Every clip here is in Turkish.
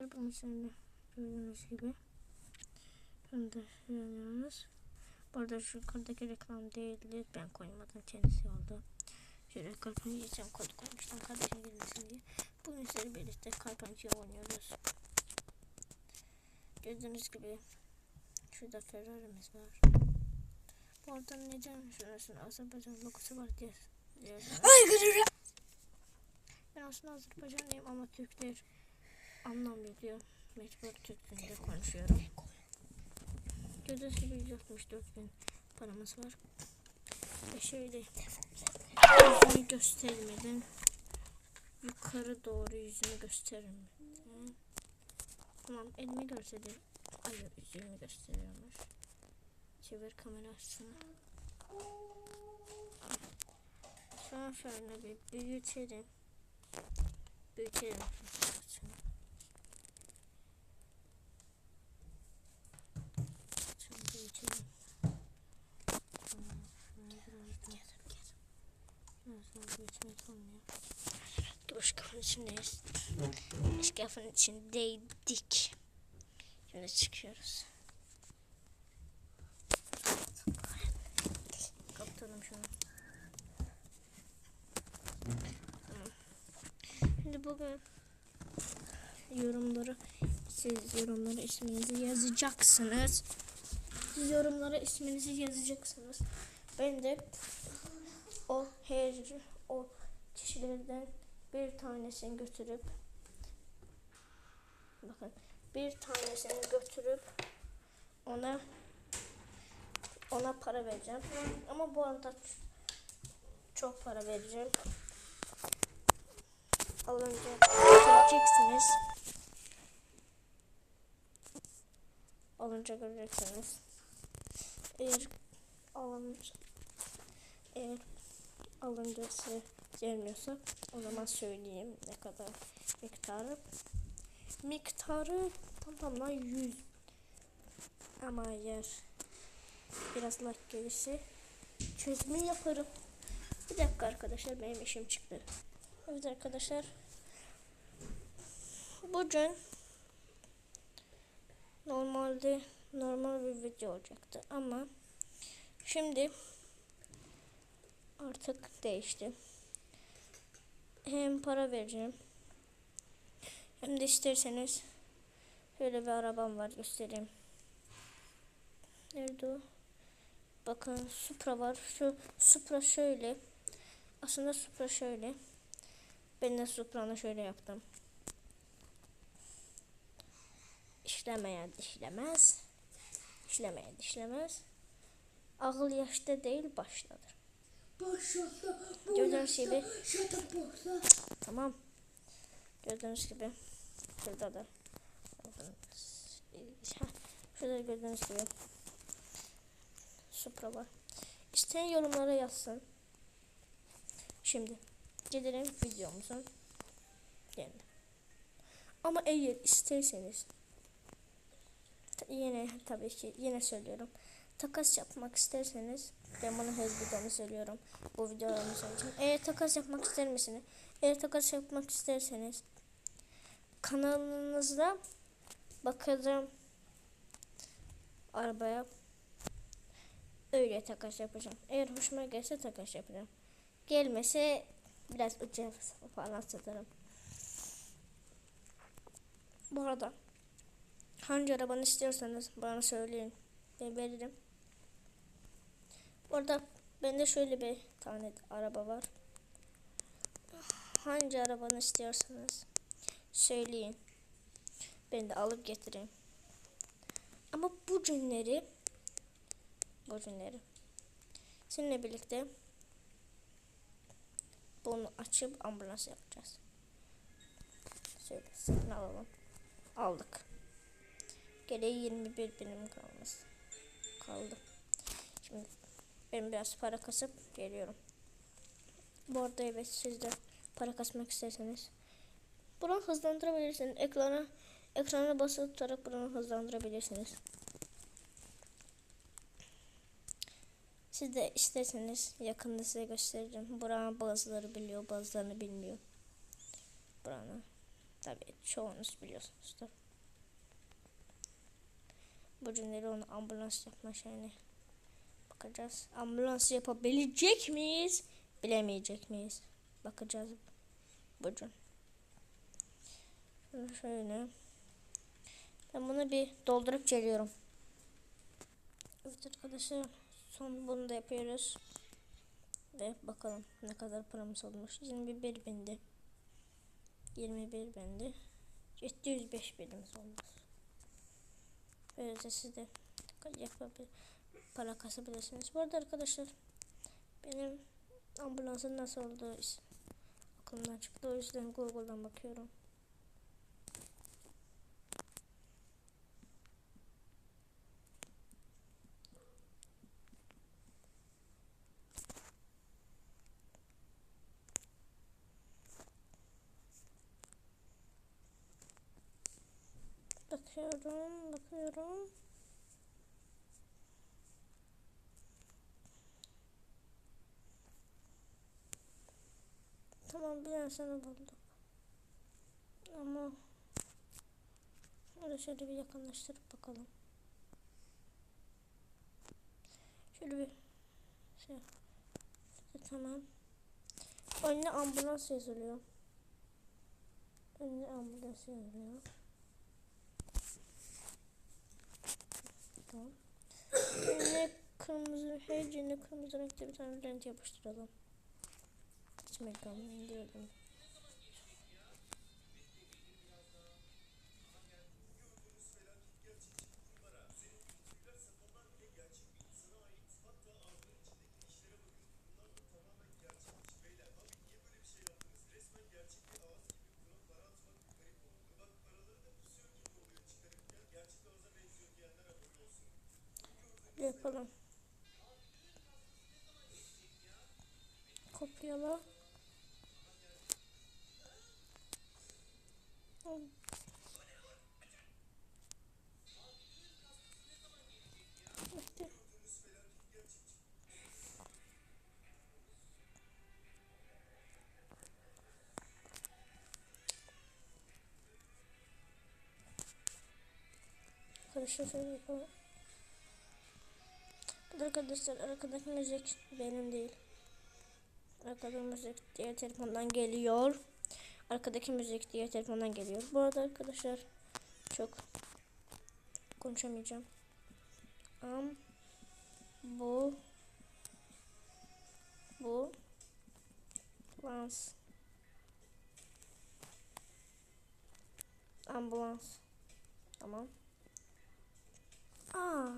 Bunun üzerinde gördüğünüz gibi. Şunu da söylüyoruz. Bu arada şu yukarıdaki reklam değildi. Ben koymadım. Kendisi oldu. Şöyle kalp oynayacağım. Kod koymuştum kardeşim girmesin diye. Bugün sizlerle birlikte kalp oynuyoruz. Gördüğünüz gibi şurada Ferrari'miz var. Bu arada neden şurasında Azerbaycan logosu var diye. diye ben aslında Azerbaycanlıyım ama Türkler anlamıyor. Mecbur Türk dilinde konuşuyorum. Gibi 164 bin paramız var. Ve şöyle yüzünü göstermeden yukarı doğru yüzünü göstermeden tamam elimi de hayır yüzümü gösteriyormuş. Çevir kamera açsana. Şu an şöyle bir büyütelim. Büyütelim. Şunu. Şunu büyütelim. Tamam, şöyle biraz daha- Biraz daha büyütmek olmuyor. Dur kafanın Kafanın içindeydik. Şimdi çıkıyoruz. Kapatalım şunu. Şimdi bugün yorumları siz yorumlara isminizi yazacaksınız. Siz yorumlara isminizi yazacaksınız. Ben de o her o kişilerden bir tanesini götürüp bakın bir tanesini götürüp ona ona para vereceğim. Ama bu arada çok para vereceğim. Alınca göreceksiniz. Alınca göreceksiniz. Eğer alınca eğer alınca size gelmiyorsa o zaman söyleyeyim ne kadar miktarı. Miktarı tamamla 100 ama eğer biraz like gelirse çözümü yaparım. Bir dakika arkadaşlar benim işim çıktı. Evet arkadaşlar. Bugün normalde normal bir video olacaktı ama şimdi artık değişti. Hem para vereceğim hem de isterseniz şöyle bir arabam var göstereyim. Nerede o? Bakın Supra var. Şu Supra şöyle. Aslında Supra şöyle. Ben de Supra'nı şöyle yaptım. İşlemeye dişlemez. İşlemeye dişlemez. Ağıl yaşta değil başladır. Gördüğünüz gibi tamam. Gördüğünüz gibi şurada da şurada gördüğünüz gibi Supra var. İsteyen yorumlara yazsın. Şimdi gelelim videomuzun yerine. Ama eğer isterseniz yine tabii ki yine söylüyorum. Takas yapmak isterseniz ben bunu videomda söylüyorum. Bu videolarımı söyleyeceğim. Eğer takas yapmak ister misiniz? Eğer takas yapmak isterseniz kanalınızda bakacağım arabaya öyle takas yapacağım. Eğer hoşuma gelse takas yapacağım. Gelmese biraz ucuya falan satarım. Bu arada hangi arabanı istiyorsanız bana söyleyin. Ben veririm. Bu arada bende şöyle bir tane araba var. Hangi arabanı istiyorsanız söyleyin. Ben de alıp getireyim. Ama bu günleri bu günleri seninle birlikte bunu açıp ambulans yapacağız. Şöyle satın alalım. Aldık. Geriye 21 binim kalmış. Kaldı. Şimdi ben biraz para kasıp geliyorum. Bu arada evet siz de para kasmak isterseniz bunu hızlandırabilirsiniz. Ekrana ekrana basılı tutarak bunu hızlandırabilirsiniz. Siz de isterseniz yakında size göstereceğim. Buranın bazıları biliyor bazılarını bilmiyor. Buranın. Tabii çoğunuz biliyorsunuzdur. Bu cümleleri onu ambulans yapma şeyine bakacağız. Ambulans yapabilecek miyiz? Bilemeyecek miyiz? Bakacağız. Bugün. Şöyle. Ben bunu bir doldurup geliyorum. Evet arkadaşlar son bunu da yapıyoruz. Ve bakalım ne kadar paramız olmuş. 21 bindi. 21 bindi. 705 binimiz olmuş. Böylece siz de yapabilir, para kasabilirsiniz. Bu arada arkadaşlar benim ambulansın nasıl olduğu aklımdan çıktı. O yüzden Google'dan bakıyorum. Bakıyorum, bakıyorum. Tamam bir sana bulduk. Ama Şöyle şöyle bir yakınlaştırıp bakalım. Şöyle bir şey. Tamam. Önüne ambulans yazılıyor. Önüne ambulans yazılıyor. Tamam. Önüne kırmızı, her yerine kırmızı renkte bir tane lent yapıştıralım. Mekanı indirelim. Yapalım. Kopyala. Arkadaşlar şöyle yapalım. Arkadaşlar arkadaki müzik benim değil. Arkadaki müzik diğer telefondan geliyor. Arkadaki müzik diğer telefondan geliyor. Bu arada arkadaşlar çok konuşamayacağım. Am bu bu ambulans ambulans tamam. Aa.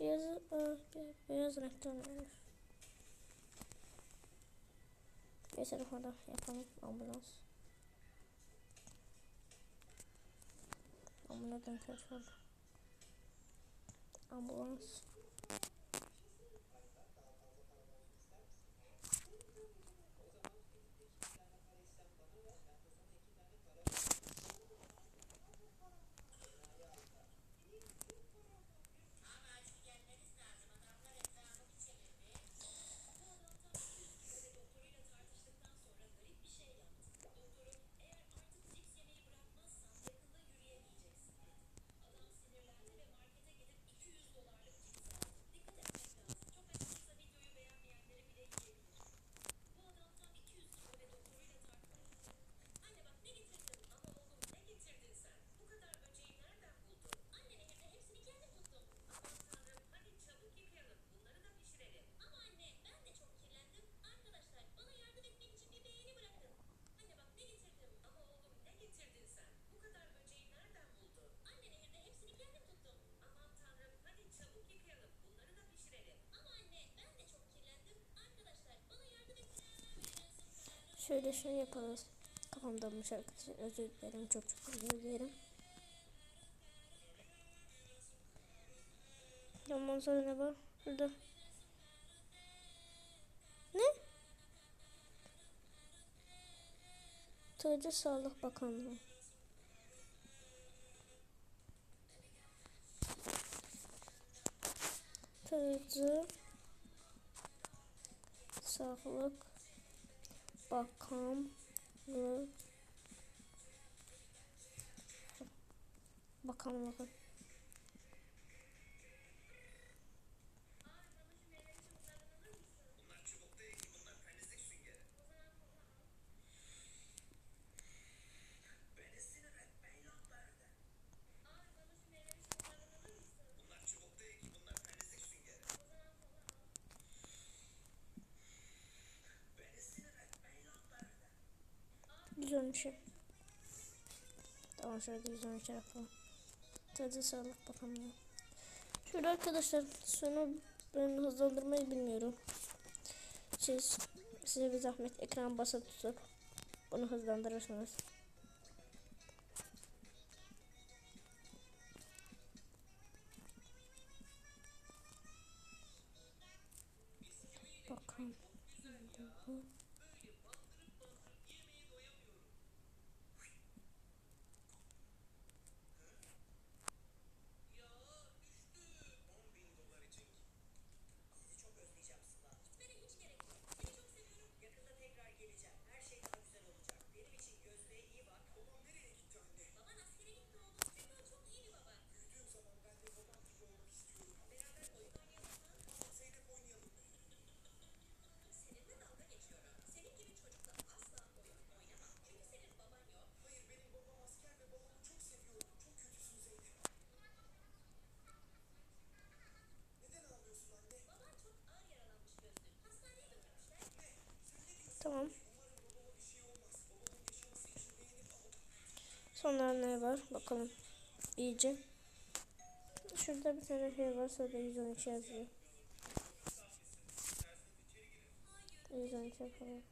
Beyaz, beyaz renkten olmuş. Bir tarafa da yapalım ambulans. Ambulans kaç oldu? Ambulans. Şöyle şey yaparız. Kafam dalmış arkadaşlar. Özür dilerim. Çok çok özür dilerim. Ondan sonra ne var? Burada. Ne? Tığcı Sağlık Bakanlığı. Tığcı Sağlık bakanlık bakanlığı 113 yap. Tamam şöyle 113 yapalım. Tadı sağlık bakalım ya. Şöyle arkadaşlar sonu ben hızlandırmayı bilmiyorum. Siz size bir zahmet ekran basa tutup bunu hızlandırırsınız. Tamam. Sonra ne var? Bakalım. İyice. Şurada bir tane şey var. Sonra 112 yazıyor. 112 yapalım.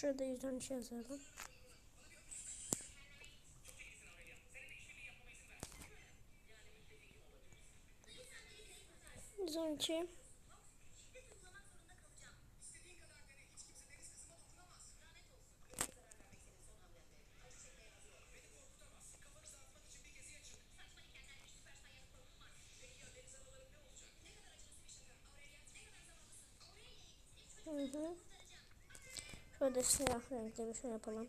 Şurada 112 yazalım. Yüz on iki. Şöyle siyah renkli bir şey yapalım.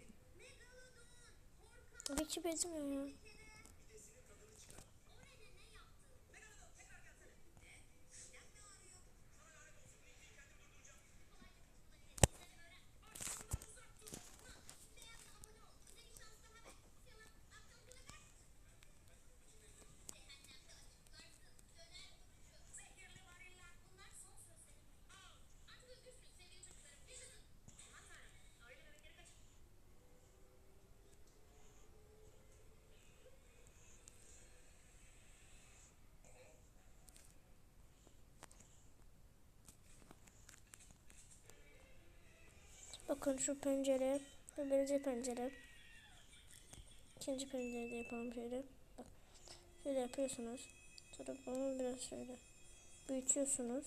Peki bezmiyor ya. Bakın şu pencere, birinci pencere. İkinci pencerede yapalım şöyle. Bak. Şöyle yapıyorsunuz. Sonra bunu biraz şöyle büyütüyorsunuz.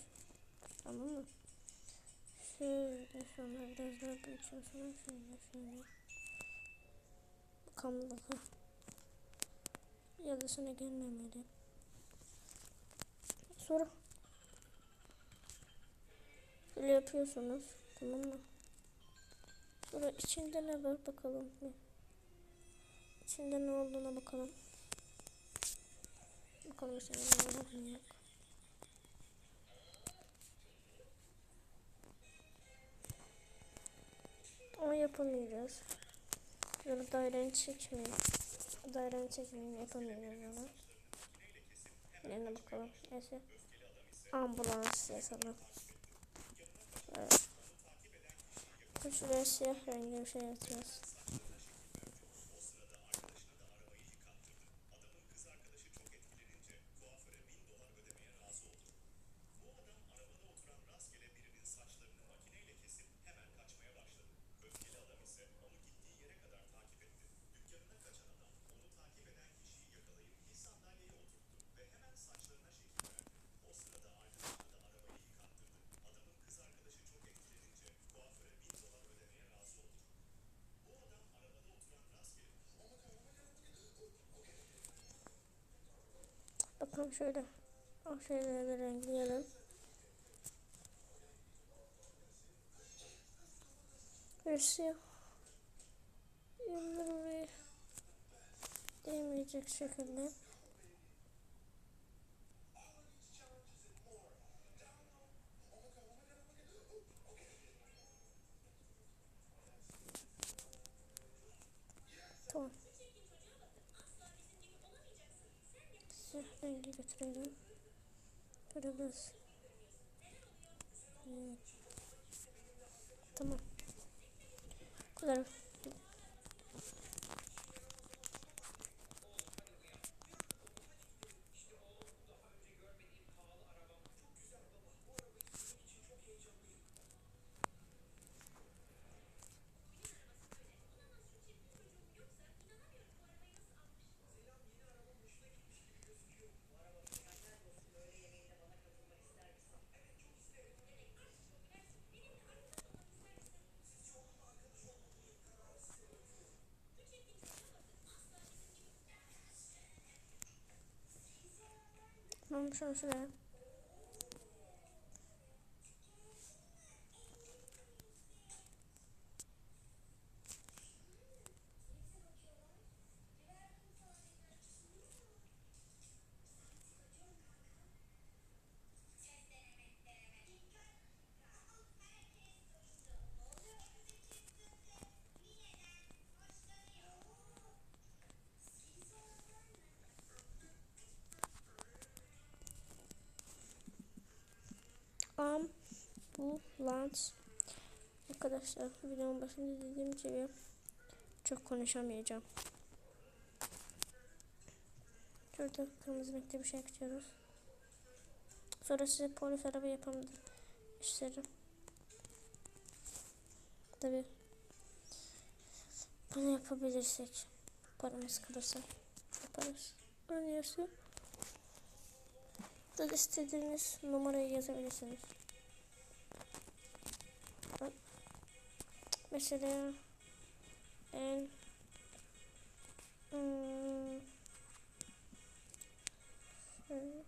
Tamam mı? Şöyle sonra biraz daha büyütüyorsunuz. Şöyle şöyle. Bakalım bakalım. Yazısına gelmemeli. Sonra böyle yapıyorsunuz. Tamam mı? Sonra içinde ne var bakalım. İçinde ne olduğuna bakalım. Bakalım içinde ne var ne yok. Ama yapamayacağız. Böyle daireni çekmeyin. Daireni çekmeyin yapamayacağız onu. Yerine bakalım. Neyse. Ambulans yazalım. Evet. 就是那些很牛逼的东西。Bakalım şöyle. O şeyleri de renkleyelim. Yanları ve değmeyecek şekilde. Rengi götürelim. Böyle biraz. Hmm. Tamam. Bu kadar. Tamam şunu şuraya. Ambulans. Arkadaşlar videonun başında dediğim gibi çok konuşamayacağım. Şurada kırmızı renkte bir şey ekliyoruz. Sonra size polis araba yapalım isterim. Tabi bunu yapabilirsek paramız kalırsa yaparız. Anlıyorsun. Burada istediğiniz numarayı yazabilirsiniz. Mesela en hmm, şöyle,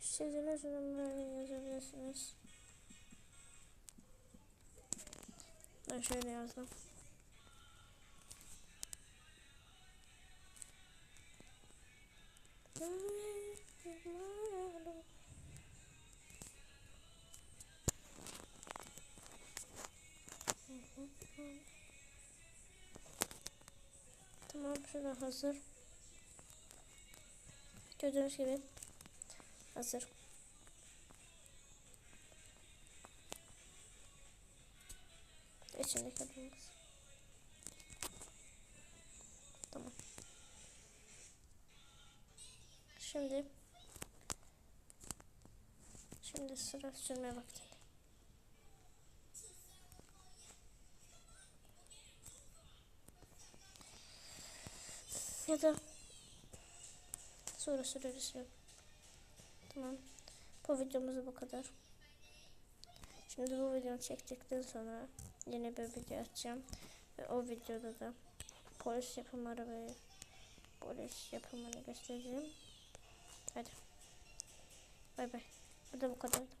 istediğiniz numarayı yazabilirsiniz. Ben şöyle yazdım. Tamam şurada hazır. Gördüğünüz gibi hazır. İçindeki adımız. Tamam. Şimdi şimdi sıra sürme vakti. Ya da sonra ya. Tamam. Bu videomuz bu kadar. Şimdi bu videoyu çektikten sonra yeni bir video açacağım. Ve o videoda da polis yapım arabayı polis yapımını göstereceğim. Hadi. Bay bay. Bu da bu kadardı.